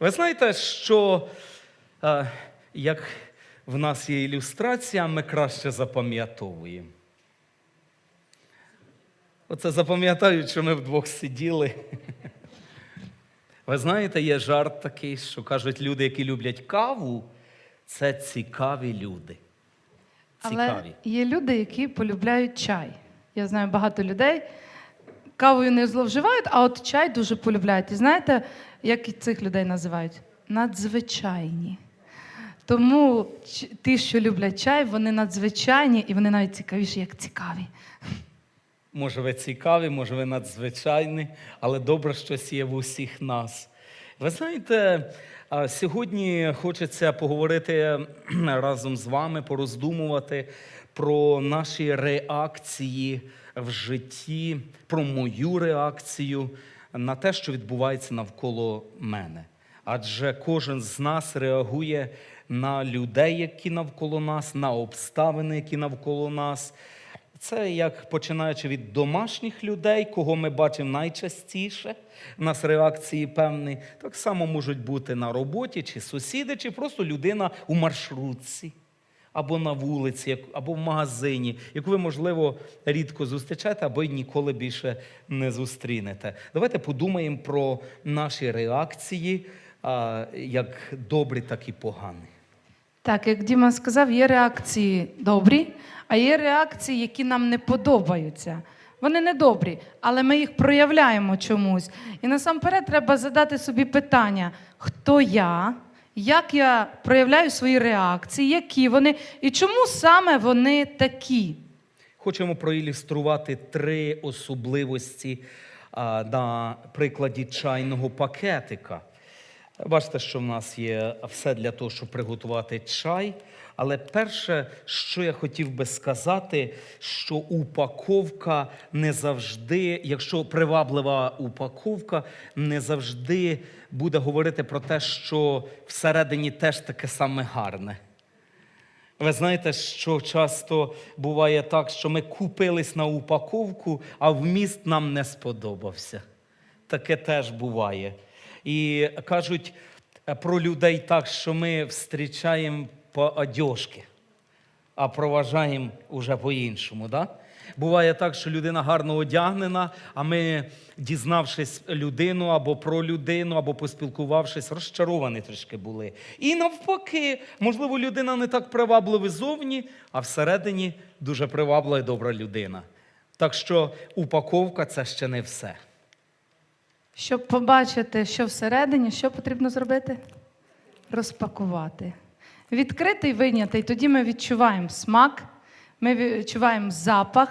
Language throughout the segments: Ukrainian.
Ви знаєте, що е, як в нас є ілюстрація, ми краще запам'ятовуємо. Оце запам'ятають, що ми вдвох сиділи. Ви знаєте, є жарт такий, що кажуть, люди, які люблять каву, це цікаві люди. Але Цікаві. є люди, які полюбляють чай. Я знаю багато людей. Кавою не зловживають, а от чай дуже полюбляють. І знаєте, як і цих людей називають? Надзвичайні. Тому ті, що люблять чай, вони надзвичайні і вони навіть цікавіші, як цікаві. Може, ви цікаві, може, ви надзвичайні, але добре щось є в усіх нас. Ви знаєте, сьогодні хочеться поговорити разом з вами, пороздумувати про наші реакції в житті, про мою реакцію на те, що відбувається навколо мене. Адже кожен з нас реагує на людей, які навколо нас, на обставини, які навколо нас. Це як починаючи від домашніх людей, кого ми бачимо найчастіше, у нас реакції певні, так само можуть бути на роботі, чи сусіди, чи просто людина у маршрутці, або на вулиці, або в магазині, яку ви, можливо, рідко зустрічаєте, або й ніколи більше не зустрінете. Давайте подумаємо про наші реакції, як добрі, так і погані. Так, як Діма сказав, є реакції добрі, а є реакції, які нам не подобаються. Вони не добрі, але ми їх проявляємо чомусь. І насамперед треба задати собі питання: хто я, як я проявляю свої реакції, які вони, і чому саме вони такі? Хочемо проілюструвати три особливості а, на прикладі чайного пакетика. Бачите, що в нас є все для того, щоб приготувати чай. Але перше, що я хотів би сказати, що упаковка не завжди, якщо приваблива упаковка, не завжди буде говорити про те, що всередині теж таке саме гарне. Ви знаєте, що часто буває так, що ми купились на упаковку, а вміст нам не сподобався. Таке теж буває. І кажуть е, про людей так, що ми зустрічаємо по одежки, а проважаємо уже по-іншому. Да? Буває так, що людина гарно одягнена, а ми, дізнавшись людину або про людину, або поспілкувавшись, розчаровані трішки були. І навпаки, можливо, людина не так приваблива зовні, а всередині дуже приваблива і добра людина. Так що упаковка це ще не все. Щоб побачити, що всередині, що потрібно зробити? Розпакувати. Відкрити і вийняти. І тоді ми відчуваємо смак, ми відчуваємо запах.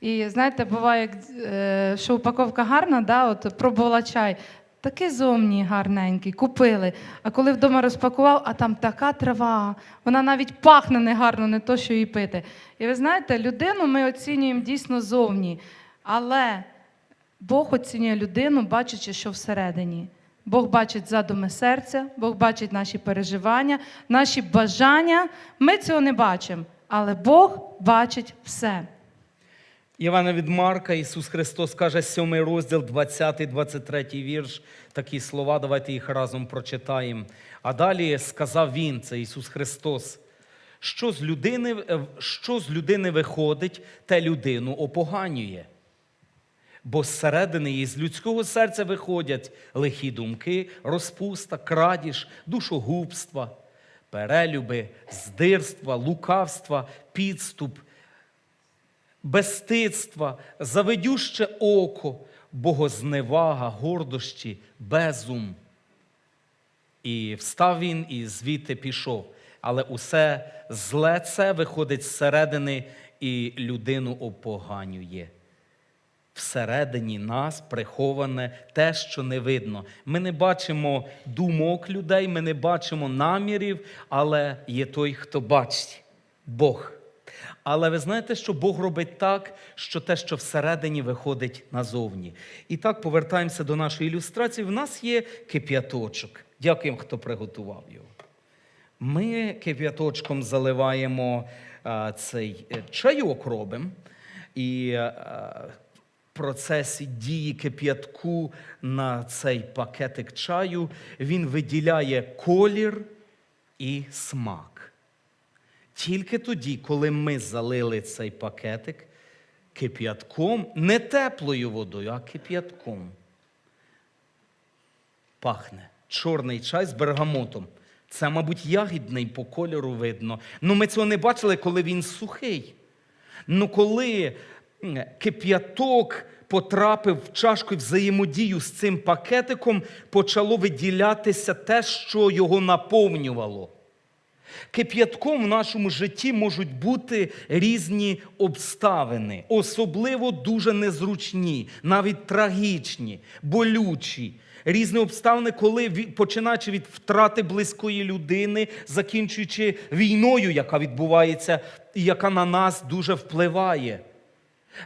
І знаєте, буває, е, що упаковка гарна, да, от пробувала чай. Такий зовні гарненький, купили. А коли вдома розпакував, а там така трава, вона навіть пахне негарно, не то, що її пити. І ви знаєте, людину ми оцінюємо дійсно зовні. Але Бог оцінює людину, бачачи, що всередині. Бог бачить задуми серця, Бог бачить наші переживання, наші бажання. Ми цього не бачимо, але Бог бачить все. Івана від Марка, Ісус Христос каже, 7 розділ, 20-23 вірш. Такі слова, давайте їх разом прочитаємо. А далі сказав Він, це Ісус Христос, що з людини, е, що з людини виходить, те людину опоганює. Бо зсередини її, з людського серця виходять лихі думки, розпуста, крадіж, душогубства, перелюби, здирства, лукавства, підступ, безстидства, завидюще око, богозневага, гордощі, безум. І встав він і звідти пішов. Але усе зле це виходить зсередини і людину опоганює. Всередині нас приховане те, що не видно. Ми не бачимо думок людей, ми не бачимо намірів, але є той, хто бачить Бог. Але ви знаєте, що Бог робить так, що те, що всередині виходить назовні. І так повертаємося до нашої ілюстрації. В нас є кип'яточок. Дякуємо, хто приготував його. Ми кип'яточком заливаємо е, цей е, чайок робимо. І е, процесі дії кип'ятку на цей пакетик чаю він виділяє колір і смак. Тільки тоді, коли ми залили цей пакетик кип'ятком, не теплою водою, а кип'ятком, пахне чорний чай з бергамотом. Це, мабуть, ягідний по кольору видно. Ну, ми цього не бачили, коли він сухий. Ну, коли кип'яток потрапив в чашку і взаємодію з цим пакетиком, почало виділятися те, що його наповнювало. Кип'ятком в нашому житті можуть бути різні обставини, особливо дуже незручні, навіть трагічні, болючі. Різні обставини, коли починаючи від втрати близької людини, закінчуючи війною, яка відбувається і яка на нас дуже впливає.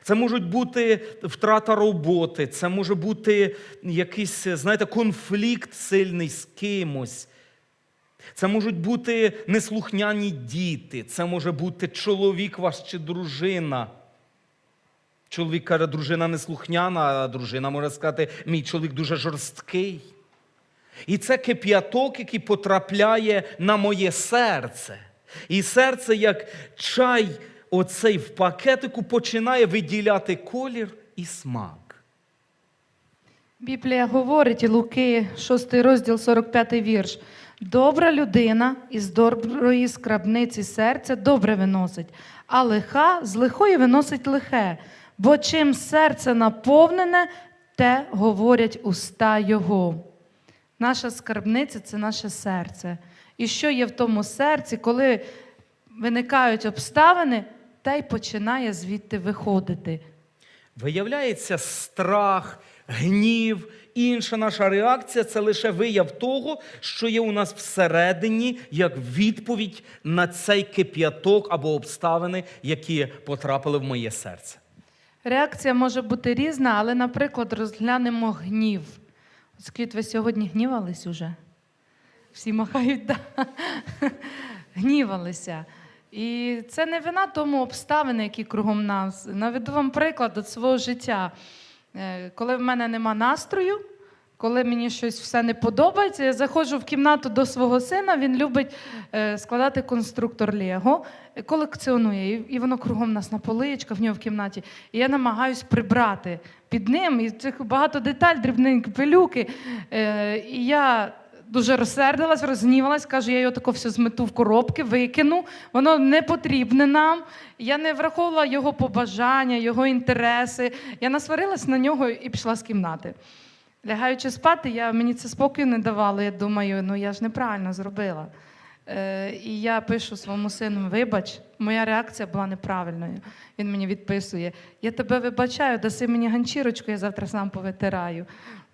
Це можуть бути втрата роботи, це може бути якийсь, знаєте, конфлікт сильний з кимось. Це можуть бути неслухняні діти, це може бути чоловік ваш чи дружина. Чоловік каже, дружина неслухняна, а дружина може сказати, мій чоловік дуже жорсткий. І це кип'яток, який потрапляє на моє серце. І серце, як чай, оцей в пакетику, починає виділяти колір і смак. Біблія говорить, і Луки, 6 розділ, 45 вірш. Добра людина із доброї скрабниці серця добре виносить, а лиха з лихої виносить лихе. Бо чим серце наповнене, те говорять уста його. Наша скарбниця це наше серце. І що є в тому серці, коли виникають обставини, те й починає звідти виходити. Виявляється, страх, гнів, інша наша реакція це лише вияв того, що є у нас всередині, як відповідь на цей кип'яток або обставини, які потрапили в моє серце. Реакція може бути різна, але, наприклад, розглянемо гнів. Скільки ви сьогодні гнівались уже? Всі махають, да. гнівалися. І це не вина тому обставини, які кругом нас. Наведу вам приклад від свого життя. Е, Коли в мене нема настрою, коли мені щось все не подобається, я заходжу в кімнату до свого сина, він любить е, складати конструктор Лего, колекціонує, і- і воно кругом нас на поличках в нього в кімнаті. І я намагаюсь прибрати під ним, і цих багато деталь, дрібненькі пилюки. Е, І я дуже розсердилась, розгнівалась, кажу, я його тако все змету в коробки, викину. Воно не потрібне нам. Я не враховувала його побажання, його інтереси. Я насварилась на нього і пішла з кімнати. Лягаючи спати, я, мені це спокою не давало. Я думаю, ну я ж неправильно зробила. Е, і я пишу своєму сину: вибач, моя реакція була неправильною. Він мені відписує: Я тебе вибачаю, даси мені ганчірочку, я завтра сам повитираю.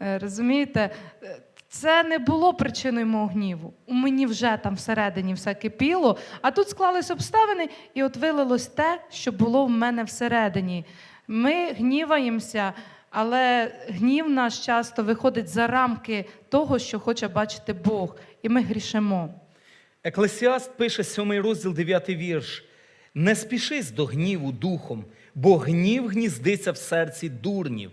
Е, розумієте? Це не було причиною мого гніву. У мені вже там всередині все кипіло, а тут склались обставини, і от вилилось те, що було в мене всередині. Ми гніваємося, але гнів наш часто виходить за рамки того, що хоче бачити Бог, і ми грішимо. Еклесіаст пише 7 розділ, 9 вірш. Не спішись до гніву духом, бо гнів гніздиться в серці дурнів.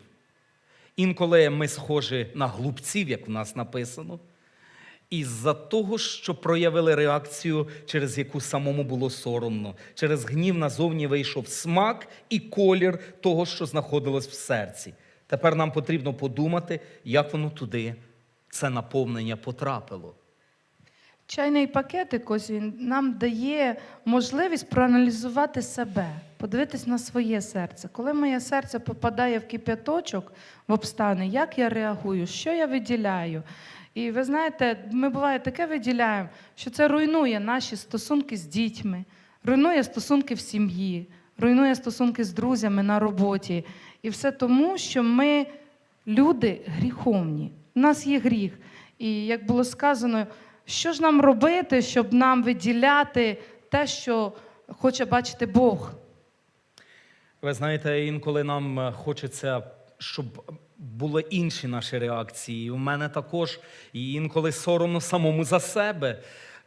Інколи ми схожі на глупців, як в нас написано, із-за того, що проявили реакцію, через яку самому було соромно. Через гнів назовні вийшов смак і колір того, що знаходилось в серці. Тепер нам потрібно подумати, як воно туди, це наповнення потрапило. Чайний пакетик ось він нам дає можливість проаналізувати себе, подивитись на своє серце. Коли моє серце попадає в кип'яточок в обставини, як я реагую, що я виділяю. І ви знаєте, ми буває таке виділяємо, що це руйнує наші стосунки з дітьми, руйнує стосунки в сім'ї, руйнує стосунки з друзями на роботі. І все тому, що ми люди гріховні. У нас є гріх. І як було сказано, що ж нам робити, щоб нам виділяти те, що хоче бачити Бог? Ви знаєте, інколи нам е, хочеться, щоб були інші наші реакції. У мене також і інколи соромно самому за себе.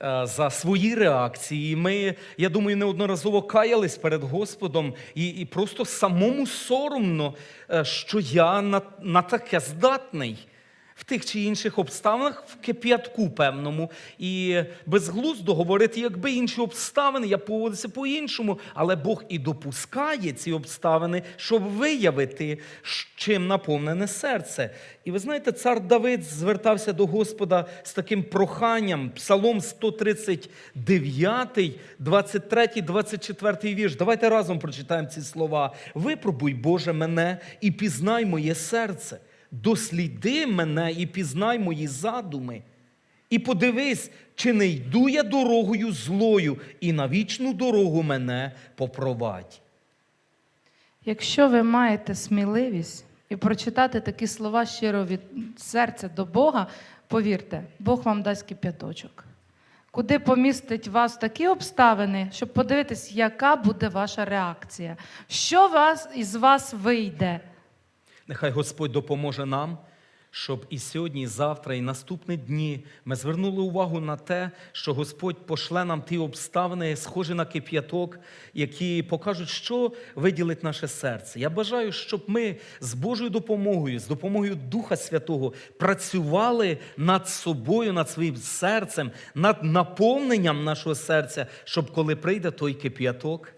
е, за свої реакції. Ми, я думаю, неодноразово каялись перед Господом і, і просто самому соромно, е, що я на, на таке здатний. В тих чи інших обставинах в кип'ятку певному. І безглуздо говорити, якби інші обставини, я поводився по-іншому. Але Бог і допускає ці обставини, щоб виявити, чим наповнене серце. І ви знаєте, цар Давид звертався до Господа з таким проханням. Псалом 139, 23, 24 вірш. Давайте разом прочитаємо ці слова. Випробуй, Боже, мене і пізнай моє серце. Досліди мене і пізнай мої задуми. І подивись, чи не йду я дорогою злою, і на вічну дорогу мене попровадь. Якщо ви маєте сміливість і прочитати такі слова щиро від серця до Бога, повірте, Бог вам дасть кип'яточок. Куди помістить вас такі обставини, щоб подивитись, яка буде ваша реакція, що вас із вас вийде. Нехай Господь допоможе нам, щоб і сьогодні, і завтра, і наступні дні ми звернули увагу на те, що Господь пошле нам ті обставини, схожі на кип'яток, які покажуть, що виділить наше серце. Я бажаю, щоб ми з Божою допомогою, з допомогою Духа Святого працювали над собою, над своїм серцем, над наповненням нашого серця, щоб коли прийде той кип'яток,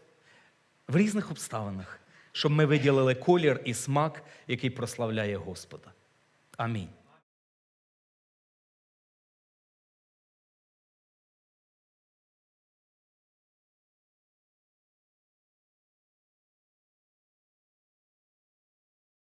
в різних обставинах, щоб ми виділили колір і смак, який прославляє Господа. Амінь.